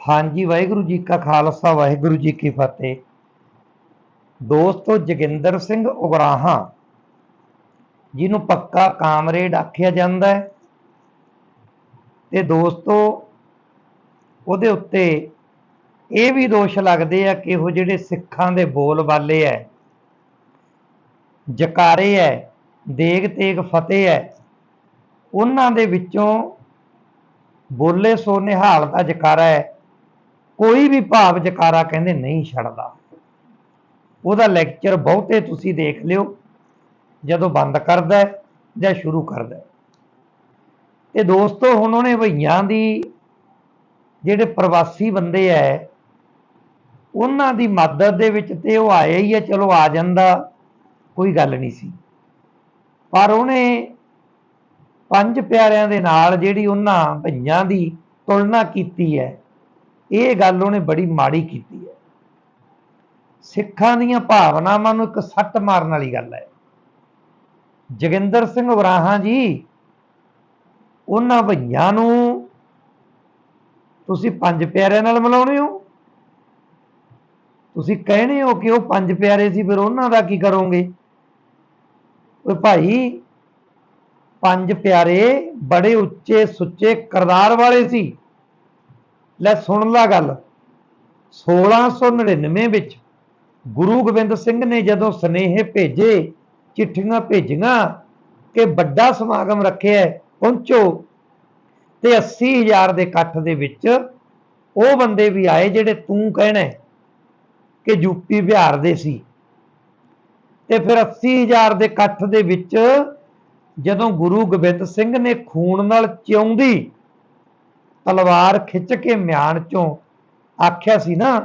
ਹਾਂਜੀ, ਵਾਹਿਗੁਰੂ ਜੀ ਕਾ ਖਾਲਸਾ, ਵਾਹਿਗੁਰੂ ਜੀ ਕੀ ਫਤਿਹ। ਦੋਸਤੋ, ਜੋਗਿੰਦਰ ਸਿੰਘ ਉਗਰਾਹਾਂ, ਜਿਹਨੂੰ ਪੱਕਾ ਕਾਮਰੇਡ ਆਖਿਆ ਜਾਂਦਾ ਹੈ। ਤੇ ਦੋਸਤੋ, ਉਹਦੇ ਉੱਤੇ ਇਹ ਵੀ ਦੋਸ਼ ਲੱਗਦੇ ਆ ਕਿ ਉਹ ਜਿਹੜੇ ਸਿੱਖਾਂ ਦੇ ਬੋਲ ਬਾਲੇ ਐ, ਜਕਾਰੇ ਐ, ਦੇਗ ਤੇਗ ਫਤਿਹ ਐ, ਉਹਨਾਂ ਦੇ ਵਿੱਚੋਂ ਬੋਲੇ ਸੋ ਨਿਹਾਲ ਦਾ ਜਕਾਰਾ ਹੈ ਕੋਈ ਵੀ ਭਾਵ ਜਕਾਰਾ ਕਹਿੰਦੇ ਨਹੀਂ ਛੱਡਦਾ ਉਹਦਾ ਲੈਕਚਰ ਬਹੁਤੇ ਤੁਸੀਂ ਦੇਖ ਲਿਓ, ਜਦੋਂ ਬੰਦ ਕਰਦਾ ਜਾਂ ਸ਼ੁਰੂ ਕਰਦਾ ਹੈ। ਤੇ ਦੋਸਤੋ, ਹੁਣ ਉਹਨੇ ਭਈਆਂ ਦੀ ਜਿਹੜੇ ਪ੍ਰਵਾਸੀ ਬੰਦੇ ਐ, ਉਹਨਾਂ ਦੀ ਮਦਦ ਦੇ ਵਿੱਚ ਤੇ ਉਹ ਆਇਆ ਹੀ ਹੈ ਚਲੋ ਆ ਜਾਂਦਾ, ਕੋਈ ਗੱਲ ਨਹੀਂ ਸੀ ਪਰ ਉਹਨੇ ਪੰਜ ਪਿਆਰਿਆਂ ਦੇ ਨਾਲ ਜਿਹੜੀ ਉਹਨਾਂ ਭਈਆਂ ਦੀ ਤੁਲਨਾ ਕੀਤੀ ਹੈ ਇਹ ਗੱਲ ਉਹਨੇ ਬੜੀ ਮਾੜੀ ਕੀਤੀ ਹੈ। ਸਿੱਖਾਂ ਦੀਆਂ ਭਾਵਨਾਵਾਂ ਨੂੰ ਇੱਕ ਸੱਟ ਮਾਰਨ ਵਾਲੀ ਗੱਲ ਹੈ। ਜੋਗਿੰਦਰ ਸਿੰਘ ਵਰਾਹਾਂ ਜੀ, ਉਹਨਾਂ ਭਈਆਂ ਨੂੰ ਤੁਸੀਂ ਪੰਜ ਪਿਆਰਿਆਂ ਨਾਲ ਮਿਲਾਉਣੇ ਹੋ? ਤੁਸੀਂ ਕਹਿੰਦੇ ਹੋ ਕਿ ਉਹ ਪੰਜ ਪਿਆਰੇ ਸੀ, ਫਿਰ ਉਹਨਾਂ ਦਾ ਕੀ ਕਰੋਗੇ? ਓਏ ਭਾਈ, ਪੰਜ ਪਿਆਰੇ ਬੜੇ ਉੱਚੇ ਸੁੱਚੇ ਕਰਦਾਰ ਵਾਲੇ ਸੀ। ਲੈ ਸੁਣ ਲਾ ਗੱਲ। 1699 ਵਿੱਚ ਗੁਰੂ ਗੋਬਿੰਦ ਸਿੰਘ ਨੇ ਜਦੋਂ ਸਨੇਹ ਭੇਜੇ ਚਿੱਠੀਆਂ ਭੇਜੀਆਂ ਕਿ ਵੱਡਾ ਸਮਾਗਮ ਰੱਖਿਆ ਹੈ, ਪਹੁੰਚੋ। ਤੇ 80000 ਦੇ ਇਕੱਠ ਦੇ ਵਿੱਚ ਉਹ ਬੰਦੇ ਵੀ ਆਏ ਜਿਹੜੇ ਤੂੰ ਕਹਿਣਾ ਹੈ ਕਿ ਯੂਪੀ ਬਿਹਾਰ ਦੇ ਸੀ। ਤੇ ਫਿਰ 80000 ਦੇ ਇਕੱਠ ਦੇ ਵਿੱਚ ਜਦੋਂ ਗੁਰੂ ਗੋਬਿੰਦ ਸਿੰਘ ਨੇ ਖੂਨ ਨਾਲ ਚਿਉਂਦੀ ਤਲਵਾਰ ਖਿੱਚ ਕੇ ਮਿਆਨ ਚੋਂ ਆਖਿਆ ਸੀ ਨਾ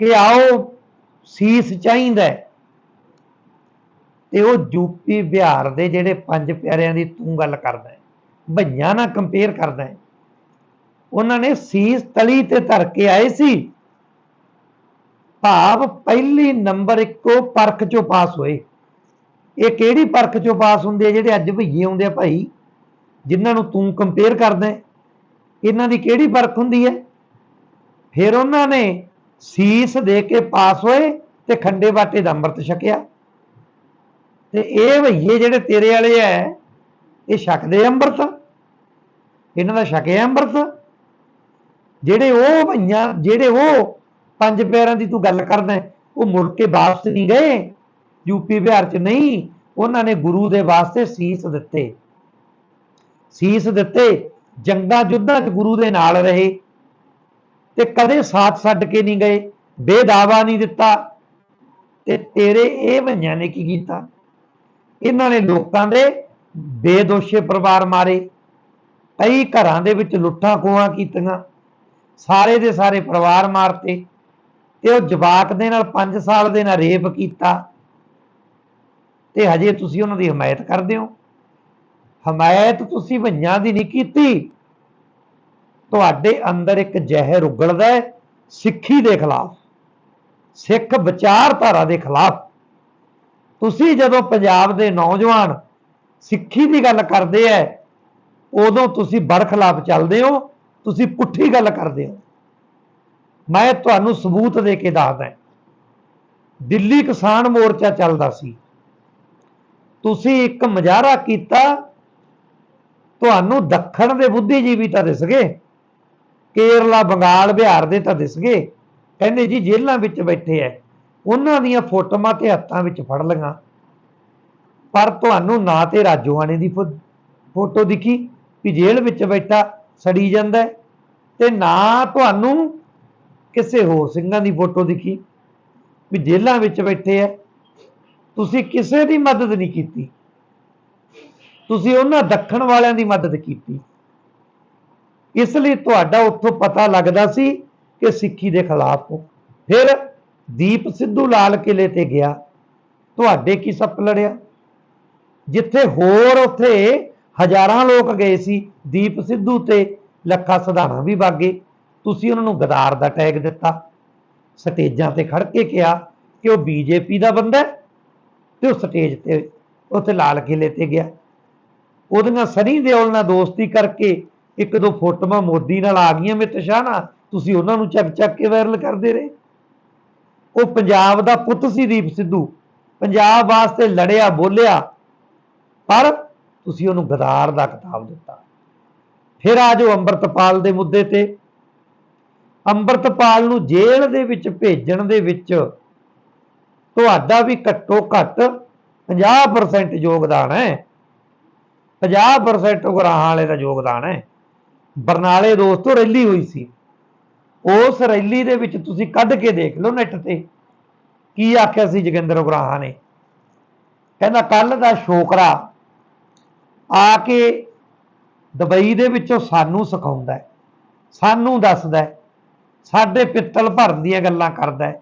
ਕਿ ਆਓ ਸੀਸ ਚਾਹੀਦਾ ਤੇ ਉਹ ਯੂਪੀ ਬਿਹਾਰ ਦੇ ਜਿਹੜੇ ਪੰਜ ਪਿਆਰਿਆਂ ਦੀ ਤੂੰ ਗੱਲ ਕਰਦਾ ਹੈ ਭਈਆਂ ਨਾਲ ਕੰਪੇਅਰ ਕਰਦਾ ਹੈ। ਉਹਨਾਂ ਨੇ ਸੀਸ ਤਲੀ ਤੇ ਧਰ ਕੇ ਆਏ ਸੀ। ਭਾਵ ਪਹਿਲੀ ਨੰਬਰ ਇੱਕੋ ਪਰਖ ਚੋਂ ਪਾਸ ਹੋਏ। ਇਹ ਕਿਹੜੀ ਪਰਖ ਚੋਂ ਪਾਸ ਹੁੰਦੇ ਆ ਜਿਹੜੇ ਅੱਜ ਭਈਏ ਹੁੰਦੇ ਆ ਭਾਈ, ਜਿਨ੍ਹਾਂ ਨੂੰ ਤੂੰ ਕੰਪੇਅਰ ਕਰਦਾ ਹੈ? ਇਹਨਾਂ ਦੀ ਕਿਹੜੀ ਪਰਖ ਹੁੰਦੀ ਹੈ? ਫਿਰ ਉਹਨਾਂ ਨੇ ਸੀਸ ਦੇ ਕੇ ਪਾਸ ਹੋਏ ਤੇ ਖੰਡੇ ਬਾਟੇ ਦਾ ਅੰਮ੍ਰਿਤ ਛਕਿਆ। ਤੇ ਇਹ ਭਈਏ ਜਿਹੜੇ ਤੇਰੇ ਵਾਲੇ ਐ, ਇਹ ਛਕਦੇ ਅੰਮ੍ਰਿਤ। ਇਹਨਾਂ ਦਾ ਛਕਿਆ ਅੰਮ੍ਰਿਤ। ਜਿਹੜੇ ਉਹ ਭਈਆਂ ਜਿਹੜੇ ਉਹ ਪੰਜ ਪੈਰਾਂ ਦੀ ਤੂੰ ਗੱਲ ਕਰਦਾ ਉਹ ਮੁੜ ਕੇ ਵਾਪਸ ਨਹੀਂ ਗਏ। ਯੂਪੀ ਬਿਹਾਰ ਚ ਨਹੀਂ, ਉਹਨਾਂ ਨੇ ਗੁਰੂ ਦੇ ਵਾਸਤੇ ਸੀਸ ਦਿੱਤੇ। ਸੀਸ ਦਿੱਤੇ। ਜੰਗਾਂ ਯੁੱਧਾਂ 'ਚ ਗੁਰੂ ਦੇ ਨਾਲ ਰਹੇ ਤੇ ਕਦੇ ਸਾਥ ਛੱਡ ਕੇ ਨਹੀਂ ਗਏ, ਬੇਦਾਵਾ ਨਹੀਂ ਦਿੱਤਾ ਤੇ ਤੇਰੇ ਇਹ ਭਈਆਂ ਨੇ ਕੀ ਕੀਤਾ? ਇਹਨਾਂ ਨੇ ਲੋਕਾਂ ਦੇ ਬੇਦੋਸ਼ੇ ਪਰਿਵਾਰ ਮਾਰੇ, ਕਈ ਘਰਾਂ ਦੇ ਵਿੱਚ ਲੁੱਟਾਂ ਖੋਹਾਂ ਕੀਤੀਆਂ, ਸਾਰੇ ਦੇ ਸਾਰੇ ਪਰਿਵਾਰ ਮਾਰਤੇ ਤੇ ਉਹ ਜਵਾਕ ਦੇ ਨਾਲ 5 ਸਾਲ ਦੇ ਨਾਲ ਰੇਪ ਕੀਤਾ ਤੇ ਹਜੇ ਤੁਸੀਂ ਉਹਨਾਂ ਦੀ ਹਮਾਇਤ ਕਰਦੇ ਹੋ? ਹਮਾਇਤ ਤੁਸੀਂ ਵਈਆਂ ਦੀ ਨਹੀਂ ਕੀਤੀ। ਤੁਹਾਡੇ ਅੰਦਰ ਇੱਕ ਜ਼ਹਿਰ ਉਗਲਦਾ ਹੈ, ਸਿੱਖੀ ਦੇ ਖਿਲਾਫ, ਸਿੱਖ ਵਿਚਾਰਧਾਰਾ ਦੇ ਖਿਲਾਫ। ਤੁਸੀਂ ਜਦੋਂ ਪੰਜਾਬ ਦੇ ਨੌਜਵਾਨ ਸਿੱਖੀ ਦੀ ਗੱਲ ਕਰਦੇ ਐ, ਉਦੋਂ ਤੁਸੀਂ ਬਰਖਲਾਫ ਚੱਲਦੇ ਹੋ, ਤੁਸੀਂ ਪੁੱਠੀ ਗੱਲ ਕਰਦੇ ਹੋ। ਮੈਂ ਤੁਹਾਨੂੰ ਸਬੂਤ ਦੇ ਕੇ ਦੱਸਦਾ ਦਿੱਲੀ ਕਿਸਾਨ ਮੋਰਚਾ ਚੱਲਦਾ ਸੀ। ਤੁਸੀਂ ਇੱਕ ਮੁਜ਼ਾਹਰਾ ਕੀਤਾ ਤੁਹਾਨੂੰ ਦੱਖਣ ਦੇ ਬੁੱਧੀਜੀਵੀ ਤਾਂ ਦਿਸ ਗਏ, ਕੇਰਲਾ, ਬੰਗਾਲ, ਬਿਹਾਰ ਦੇ ਤਾਂ ਦਿਸ ਗਏ। ਕਹਿੰਦੇ ਜੀ ਜੇਲ੍ਹਾਂ ਵਿੱਚ ਬੈਠੇ ਐ, ਉਹਨਾਂ ਦੀਆਂ ਫੋਟੋਆਂ ਤੇ ਹੱਥਾਂ ਵਿੱਚ ਫੜ ਲਈਆਂ। ਪਰ ਤੁਹਾਨੂੰ ਨਾ ਤੇ ਰਾਜੋਆਣੇ ਦੀ ਫੋਟੋ ਦਿਖੀ ਵੀ ਜੇਲ੍ਹ ਵਿੱਚ ਬੈਠਾ ਸੜੀ ਜਾਂਦਾ ਤੇ ਨਾ ਤੁਹਾਨੂੰ ਕਿਸੇ ਹੋਰ ਸਿੰਘਾਂ ਦੀ ਫੋਟੋ ਦਿਖੀ ਵੀ ਜੇਲ੍ਹਾਂ ਵਿੱਚ ਬੈਠੇ ਐ। ਤੁਸੀਂ ਕਿਸੇ ਦੀ ਮਦਦ ਨਹੀਂ ਕੀਤੀ। ਤੁਸੀਂ ਉਹਨਾਂ ਦੱਖਣ ਵਾਲਿਆਂ ਦੀ ਮਦਦ ਕੀਤੀ। ਇਸ ਲਈ ਤੁਹਾਡਾ ਉੱਥੋਂ ਪਤਾ ਲੱਗਦਾ ਸੀ ਕਿ ਸਿੱਖੀ ਦੇ ਖਿਲਾਫ ਹੋ। ਫਿਰ ਦੀਪ ਸਿੱਧੂ ਲਾਲ ਕਿਲੇ ਤੇ ਗਿਆ। ਤੁਹਾਡੇ ਕੀ ਸੱਪ ਲੜਿਆ? ਜਿੱਥੇ ਹੋਰ ਉੱਥੇ ਹਜ਼ਾਰਾਂ ਲੋਕ ਗਏ ਸੀ, ਦੀਪ ਸਿੱਧੂ ਤੇ ਲੱਖਾ ਸਧਾਣਾ ਵੀ ਵਾਗੇ ਤੁਸੀਂ ਉਹਨਾਂ ਨੂੰ ਗਦਾਰ ਦਾ ਟੈਗ ਦਿੱਤਾ। ਸਟੇਜਾਂ ਤੇ ਖੜ ਕੇ ਕਿਹਾ ਕਿ ਉਹ ਬੀਜੇਪੀ ਦਾ ਬੰਦਾ ਹੈ ਤੇ ਉਹ ਸਟੇਜ ਤੇ ਉੱਥੇ ਲਾਲ ਕਿਲੇ ਤੇ ਗਿਆ। ਉਹਦੀਆਂ ਸਨੀ ਦਿਓਲ ਨਾਲ ਦੋਸਤੀ ਕਰਕੇ ਇੱਕ ਦੋ ਫੋਟੋਆਂ ਮੋਦੀ ਨਾਲ ਆ ਗਈਆਂ ਮਿੱਤ ਸ਼ਾਹ ਨਾਲ, ਤੁਸੀਂ ਉਹਨਾਂ ਨੂੰ ਚੱਕ ਚੱਕ ਕੇ ਵਾਇਰਲ ਕਰਦੇ ਰਹੇ। ਉਹ ਪੰਜਾਬ ਦਾ ਪੁੱਤ ਸੀ ਦੀਪ ਸਿੱਧੂ। ਪੰਜਾਬ ਵਾਸਤੇ ਲੜਿਆ ਬੋਲਿਆ, ਪਰ ਤੁਸੀਂ ਉਹਨੂੰ ਗਦਾਰ ਦਾ ਖਿਤਾਬ ਦਿੱਤਾ। ਫਿਰ ਆ ਜੋ ਅੰਮ੍ਰਿਤਪਾਲ ਦੇ ਮੁੱਦੇ ਤੇ। ਅੰਮ੍ਰਿਤਪਾਲ ਨੂੰ ਜੇਲ੍ਹ ਦੇ ਵਿੱਚ ਭੇਜਣ ਦੇ ਵਿੱਚ ਤੁਹਾਡਾ ਵੀ ਘੱਟੋ ਘੱਟ 50% ਯੋਗਦਾਨ ਹੈ। 50% ਉਗਰਾਹਾਂ ਵਾਲੇ ਦਾ ਯੋਗਦਾਨ ਹੈ। ਬਰਨਾਲੇ ਦੋਸਤੋ, ਰੈਲੀ ਹੋਈ ਸੀ। ਉਸ ਰੈਲੀ ਦੇ ਵਿੱਚ ਤੁਸੀਂ ਕੱਢ ਕੇ ਦੇਖ ਲਓ ਨੈਟ ਤੇ। ਕੀ ਆਖਿਆ ਸੀ ਜੋਗਿੰਦਰ ਉਗਰਾਹਾਂ ਨੇ? ਕਹਿੰਦਾ ਕੱਲ ਦਾ ਸ਼ੋਕਰਾ ਆ ਕੇ ਦੁਬਈ ਦੇ ਵਿੱਚੋਂ ਸਾਨੂੰ ਸਿਖਾਉਂਦਾ ਸਾਨੂੰ ਦੱਸਦਾ ਸਾਡੇ ਪਿੱਤਲ ਭਰਨ ਦੀਆਂ ਗੱਲਾਂ ਕਰਦਾ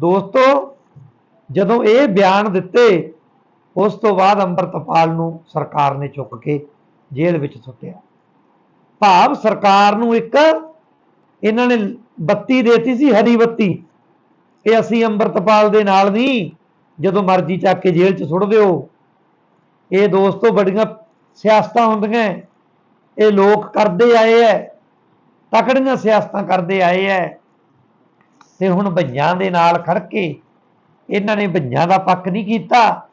ਦੋਸਤੋ, ਜਦੋਂ ਇਹ ਬਿਆਨ ਦਿੱਤੇ ਉਸ ਤੋਂ ਬਾਅਦ ਅੰਮ੍ਰਿਤਪਾਲ ਨੂੰ ਸਰਕਾਰ ਨੇ ਚੁੱਕ ਕੇ ਜੇਲ੍ਹ ਵਿੱਚ ਸੁੱਟਿਆ। ਭਾਵ ਸਰਕਾਰ ਨੂੰ ਇੱਕ ਇਹਨਾਂ ਨੇ ਬੱਤੀ ਦੇਤੀ ਸੀ, ਹਰੀ ਬੱਤੀ। ਕਿ ਅਸੀਂ ਅੰਮ੍ਰਿਤਪਾਲ ਦੇ ਨਾਲ ਨਹੀਂ, ਜਦੋਂ ਮਰਜ਼ੀ ਚੱਕ ਕੇ ਜੇਲ੍ਹ 'ਚ ਸੁੱਟ ਦਿਓ। ਇਹ ਦੋਸਤੋ ਬੜੀਆਂ ਸਿਆਸਤਾਂ ਹੁੰਦੀਆਂ ਇਹ ਲੋਕ ਕਰਦੇ ਆਏ ਐ, ਤਕੜੀਆਂ ਸਿਆਸਤਾਂ ਕਰਦੇ ਆਏ ਐ। ਤੇ ਹੁਣ ਭਈਆਂ ਦੇ ਨਾਲ ਖੜ ਕੇ ਇਹਨਾਂ ਨੇ ਭਈਆਂ ਦਾ ਪੱਖ ਨਹੀਂ ਕੀਤਾ।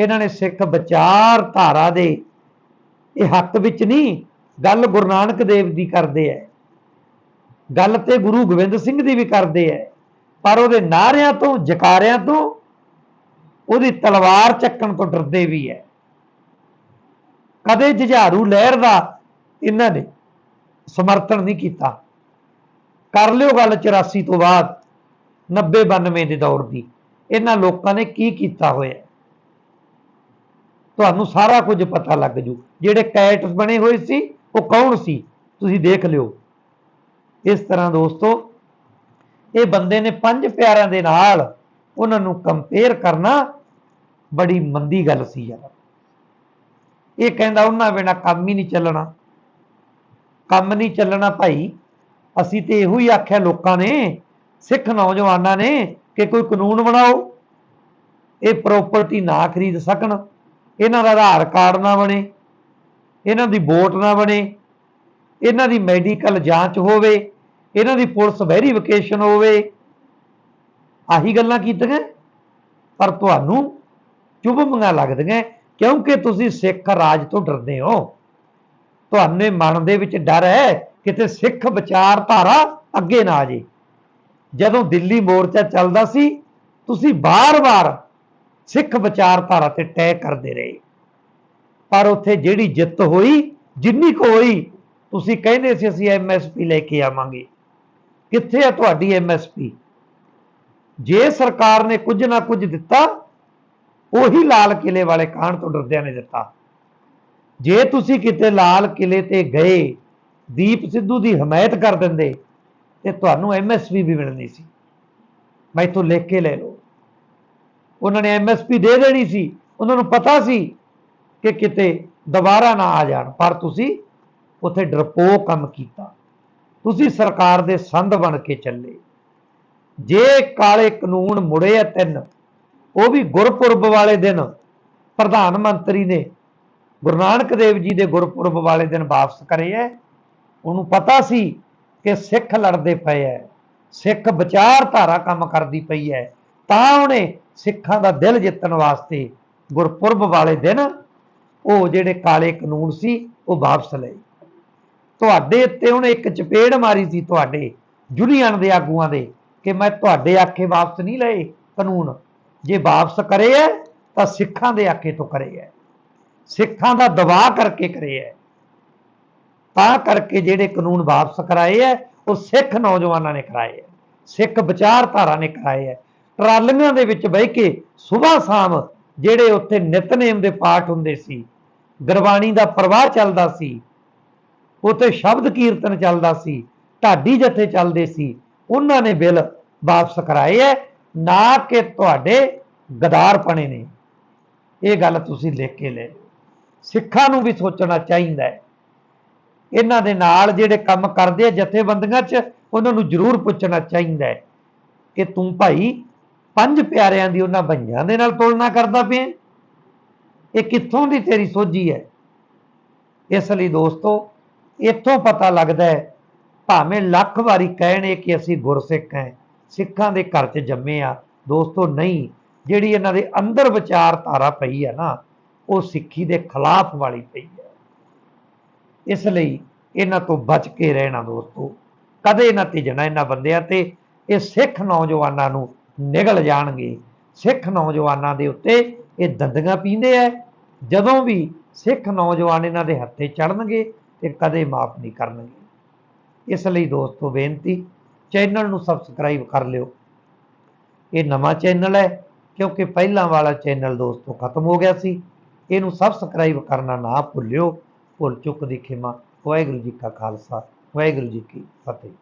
ਇਹਨਾਂ ਨੇ ਸਿੱਖ ਵਿਚਾਰ ਧਾਰਾ ਦੇ ਇਹ ਹੱਕ ਵਿੱਚ ਨਹੀਂ, ਗੱਲ ਗੁਰੂ ਨਾਨਕ ਦੇਵ ਦੀ ਕਰਦੇ ਐ। ਗੱਲ ਤੇ ਗੁਰੂ ਗੋਬਿੰਦ ਸਿੰਘ ਦੀ ਵੀ ਕਰਦੇ ਐ। ਪਰ ਉਹਦੇ ਨਾਰਿਆਂ ਤੋਂ, ਜਕਾਰਿਆਂ ਤੋਂ ਉਹਦੀ ਤਲਵਾਰ ਚੱਕਣ ਤੋਂ ਡਰਦੇ ਵੀ ਐ। ਕਦੇ ਜੁਝਾਰੂ ਲਹਿਰ ਦਾ ਇਹਨਾਂ ਨੇ ਸਮਰਥਨ ਨਹੀਂ ਕੀਤਾ। ਕਰ ਲਿਓ ਗੱਲ 84 ਤੋਂ ਬਾਅਦ 90 92 ਦੇ ਦੌਰ ਦੀ। ਇਹਨਾਂ ਲੋਕਾਂ ਨੇ ਕੀ ਕੀਤਾ ਹੋਇਆ? ਤੁਹਾਨੂੰ ਸਾਰਾ ਕੁਝ ਪਤਾ ਲੱਗ ਜੂ। ਜਿਹੜੇ ਕੈਟ ਬਣੇ ਹੋਏ ਸੀ, ਉਹ ਕੌਣ ਸੀ? ਤੁਸੀਂ ਦੇਖ ਲਿਓ। ਇਸ ਤਰ੍ਹਾਂ ਦੋਸਤੋ, ਇਹ ਬੰਦੇ ਨੇ ਪੰਜ ਪਿਆਰਿਆਂ ਦੇ ਨਾਲ ਉਹਨਾਂ ਨੂੰ ਕੰਪੇਅਰ ਕਰਨਾ ਬੜੀ ਮੰਦੀ ਗੱਲ ਸੀ ਯਾਰ। ਇਹ ਕਹਿੰਦਾ, ਉਹਨਾਂ ਬਿਨਾ ਕੰਮ ਹੀ ਨਹੀਂ ਚੱਲਣਾ। ਕੰਮ ਨਹੀਂ ਚੱਲਣਾ ਭਾਈ। ਅਸੀਂ ਤੇ ਇਹੋ ਹੀ ਆਖਿਆ ਲੋਕਾਂ ਨੇ, ਸਿੱਖ ਨੌਜਵਾਨਾਂ ਨੇ, ਕਿ ਕੋਈ ਕਾਨੂੰਨ ਬਣਾਓ, ਇਹ ਪ੍ਰਾਪਰਟੀ ਨਾ ਖਰੀਦ ਸਕਣ। ਇਹਨਾਂ ਦਾ ਆਧਾਰ ਕਾਰਡ ਨਾ ਬਣੇ, ਇਹਨਾਂ ਦੀ ਵੋਟ ਨਾ ਬਣੇ, ਇਹਨਾਂ ਦੀ ਮੈਡੀਕਲ ਜਾਂਚ ਹੋਵੇ, ਇਹਨਾਂ ਦੀ ਪੁਲਿਸ ਵੈਰੀਫਿਕੇਸ਼ਨ ਹੋਵੇ, ਆਹੀ ਗੱਲਾਂ ਕੀਤੀਆਂ। ਪਰ ਤੁਹਾਨੂੰ ਚੁਭਮੀਆਂ ਲੱਗਦੀਆਂ, ਕਿਉਂਕਿ ਤੁਸੀਂ ਸਿੱਖ ਰਾਜ ਤੋਂ ਡਰਦੇ ਹੋ। ਤੁਹਾਨੇ ਮਨ ਦੇ ਵਿੱਚ ਡਰ ਹੈ ਕਿਤੇ ਸਿੱਖ ਵਿਚਾਰਧਾਰਾ ਅੱਗੇ ਨਾ ਆ ਜੇ ਜਦੋਂ ਦਿੱਲੀ ਮੋਰਚਾ ਚੱਲਦਾ ਸੀ, ਤੁਸੀਂ ਬਾਰ-ਬਾਰ ਸਿੱਖ ਵਿਚਾਰਧਾਰਾ ਤੇ ਤੈਅ ਕਰਦੇ ਰਹੇ। ਪਰ ਉੱਥੇ ਜਿਹੜੀ ਜਿੱਤ ਹੋਈ, ਜਿੰਨੀ ਕੁ ਹੋਈ, ਤੁਸੀਂ ਕਹਿੰਦੇ ਸੀ ਅਸੀਂ ਐਮਐਸਪੀ ਲੈ ਕੇ ਆਵਾਂਗੇ। ਕਿੱਥੇ ਹੈ ਤੁਹਾਡੀ ਐਮਐਸਪੀ ਜੇ ਸਰਕਾਰ ਨੇ ਕੁਝ ਨਾ ਕੁਝ ਦਿੱਤਾ, ਉਹੀ ਲਾਲ ਕਿਲੇ ਵਾਲੇ ਕਾਂਡ ਤੋਂ ਡਰਦਿਆਂ ਨੇ ਦਿੱਤਾ। ਜੇ ਤੁਸੀਂ ਕਿਤੇ ਲਾਲ ਕਿਲੇ ਤੇ ਗਏ, ਦੀਪ ਸਿੱਧੂ ਦੀ ਹਮਾਇਤ ਕਰ ਦਿੰਦੇ, ਤੇ ਤੁਹਾਨੂੰ ਐਮਐਸਪੀ ਵੀ ਮਿਲਣੀ ਸੀ। ਮੈਂ ਮੈਥੋਂ ਲਿਖ ਕੇ ਲੈ ਲਓ। ਉਹਨਾਂ ਨੇ ਐਮਐਸਪੀ ਦੇ ਦੇਣੀ ਸੀ। ਉਹਨਾਂ ਨੂੰ ਪਤਾ ਸੀ ਕਿ ਕਿਤੇ ਦੁਬਾਰਾ ਨਾ ਆ ਜਾਣ। ਪਰ ਤੁਸੀਂ ਉੱਥੇ ਡਰਪੋਕ ਕੰਮ ਕੀਤਾ। ਤੁਸੀਂ ਸਰਕਾਰ ਦੇ ਸੰਦ ਬਣ ਕੇ ਚੱਲੇ। ਜੇ ਕਾਲੇ ਕਾਨੂੰਨ ਮੁੜੇ ਆ ਤਿੰਨ, ਉਹ ਵੀ ਗੁਰਪੁਰਬ ਵਾਲੇ ਦਿਨ ਪ੍ਰਧਾਨ ਮੰਤਰੀ ਨੇ ਗੁਰੂ ਨਾਨਕ ਦੇਵ ਜੀ ਦੇ ਗੁਰਪੁਰਬ ਵਾਲੇ ਦਿਨ ਵਾਪਸ ਕਰੇ ਐ। ਉਹਨੂੰ ਪਤਾ ਸੀ ਕਿ ਸਿੱਖ ਲੜਦੇ ਪਏ ਐ। ਸਿੱਖ ਵਿਚਾਰਧਾਰਾ ਕੰਮ ਕਰਦੀ ਪਈ ਐ। ਤਾਂ ਉਹਨੇ ਸਿੱਖਾਂ ਦਾ ਦਿਲ ਜਿੱਤਣ ਵਾਸਤੇ ਗੁਰਪੁਰਬ ਵਾਲੇ ਦਿਨ ਉਹ ਜਿਹੜੇ ਕਾਲੇ ਕਾਨੂੰਨ ਸੀ, ਉਹ ਵਾਪਸ ਲਏ। ਤੁਹਾਡੇ ਉੱਤੇ ਉਹਨੇ ਇੱਕ ਚਪੇੜ ਮਾਰੀ ਸੀ ਤੁਹਾਡੇ ਜੁਲੀਅਨ ਦੇ ਆਗੂਆਂ ਦੇ ਕਿ ਮੈਂ ਤੁਹਾਡੇ ਆਖੇ ਵਾਪਸ ਨਹੀਂ ਲਏ ਕਾਨੂੰਨ। ਜੇ ਵਾਪਸ ਕਰੇ ਹੈ ਤਾਂ ਸਿੱਖਾਂ ਦੇ ਆਖੇ ਤੋਂ ਕਰੇ ਹੈ ਸਿੱਖਾਂ ਦਾ ਦਬਾਅ ਕਰਕੇ ਕਰੇ ਹੈ ਤਾਂ ਕਰਕੇ ਜਿਹੜੇ ਕਾਨੂੰਨ ਵਾਪਸ ਕਰਾਏ ਹੈ ਉਹ ਸਿੱਖ ਨੌਜਵਾਨਾਂ ਨੇ ਕਰਾਏ ਹੈ ਸਿੱਖ ਵਿਚਾਰਧਾਰਾ ਨੇ ਕਰਾਏ ਹੈ ਟਰਾਲੀਆਂ ਦੇ ਵਿੱਚ ਬਹਿ ਕੇ ਸਵੇਰ ਸ਼ਾਮ ਜਿਹੜੇ ਉੱਥੇ ਨਿਤਨੇਮ ਦੇ ਪਾਠ ਹੁੰਦੇ ਸੀ, ਗੁਰਬਾਣੀ ਦਾ ਪ੍ਰਵਾਹ ਚੱਲਦਾ ਸੀ, ਉੱਥੇ ਸ਼ਬਦ ਕੀਰਤਨ ਚੱਲਦਾ ਸੀ, ਢਾਡੀ ਜਥੇ ਚੱਲਦੇ ਸੀ, ਉਹਨਾਂ ਨੇ ਬਿੱਲ ਵਾਪਸ ਕਰਾਏ ਐ, ਨਾ ਕਿ ਤੁਹਾਡੇ ਗਦਾਰਪਣੇ ਨੇ। ਇਹ ਗੱਲ ਤੁਸੀਂ ਲਿਖ ਕੇ ਲੈ। ਸਿੱਖਾਂ ਨੂੰ ਵੀ ਸੋਚਣਾ ਚਾਹੀਦਾ ਹੈ ਇਹਨਾਂ ਦੇ ਨਾਲ ਜਿਹੜੇ ਕੰਮ ਕਰਦੇ ਆ ਜਥੇਬੰਦੀਆਂ 'ਚ, ਉਹਨਾਂ ਨੂੰ ਜ਼ਰੂਰ ਪੁੱਛਣਾ ਚਾਹੀਦਾ ਹੈ ਕਿ ਤੂੰ ਭਾਈ ਪੰਜ ਪਿਆਰਿਆਂ ਦੀ ਉਹਨਾਂ ਭਈਆਂ ਦੇ ਨਾਲ ਤੁਲਨਾ ਕਰਦਾ ਪਿਆ। ਇਹ ਕਿੱਥੋਂ ਦੀ ਤੇਰੀ ਸੋਝੀ ਹੈ? ਇਸ ਲਈ ਦੋਸਤੋ, ਇੱਥੋਂ ਪਤਾ ਲੱਗਦਾ ਹੈ, ਭਾਵੇਂ ਲੱਖ ਵਾਰੀ ਕਹਿਣੇ ਕਿ ਅਸੀਂ ਗੁਰਸਿੱਖ ਹਾਂ, ਸਿੱਖਾਂ ਦੇ ਘਰ 'ਚ ਜੰਮੇ ਆ ਦੋਸਤੋ, ਨਹੀਂ, ਜਿਹੜੀ ਇਹਨਾਂ ਦੇ ਅੰਦਰ ਵਿਚਾਰਧਾਰਾ ਪਈ ਹੈ ਨਾ, ਉਹ ਸਿੱਖੀ ਦੇ ਖਿਲਾਫ ਵਾਲੀ ਪਈ ਹੈ। ਇਸ ਲਈ ਇਹਨਾਂ ਤੋਂ ਬਚ ਕੇ ਰਹਿਣਾ ਦੋਸਤੋ, ਕਦੇ ਨਾ ਤੀਜਣਾ ਇਹਨਾਂ ਬੰਦਿਆਂ ਤੇ। ਇਹ ਸਿੱਖ ਨੌਜਵਾਨਾਂ ਨੂੰ ਨਿਗਲ ਜਾਣਗੇ। ਸਿੱਖ ਨੌਜਵਾਨਾਂ ਦੇ ਉੱਤੇ ਇਹ ਦੰਦੀਆਂ ਪੀਂਦੇ ਐ। ਜਦੋਂ ਵੀ ਸਿੱਖ ਨੌਜਵਾਨ ਇਹਨਾਂ ਦੇ ਹੱਥੇ ਚੜਨਗੇ ਤੇ ਕਦੇ ਮਾਫ ਨਹੀਂ ਕਰਨਗੇ। ਇਸ ਲਈ ਦੋਸਤੋ ਬੇਨਤੀ, ਚੈਨਲ ਨੂੰ ਸਬਸਕ੍ਰਾਈਬ ਕਰ ਲਿਓ। ਇਹ ਨਵਾਂ ਚੈਨਲ ਹੈ ਕਿਉਂਕਿ ਪਹਿਲਾਂ ਵਾਲਾ ਚੈਨਲ ਦੋਸਤੋ ਖਤਮ ਹੋ ਗਿਆ ਸੀ। ਇਹਨੂੰ ਸਬਸਕ੍ਰਾਈਬ ਕਰਨਾ ਨਾ ਭੁੱਲਿਓ। ਭੁੱਲ ਚੁੱਕ ਦੀ ਖਿਮਾ। ਵਾਹਿਗੁਰੂ ਜੀ ਕਾ ਖਾਲਸਾ, ਵਾਹਿਗੁਰੂ ਜੀ ਕੀ ਫਤਿਹ।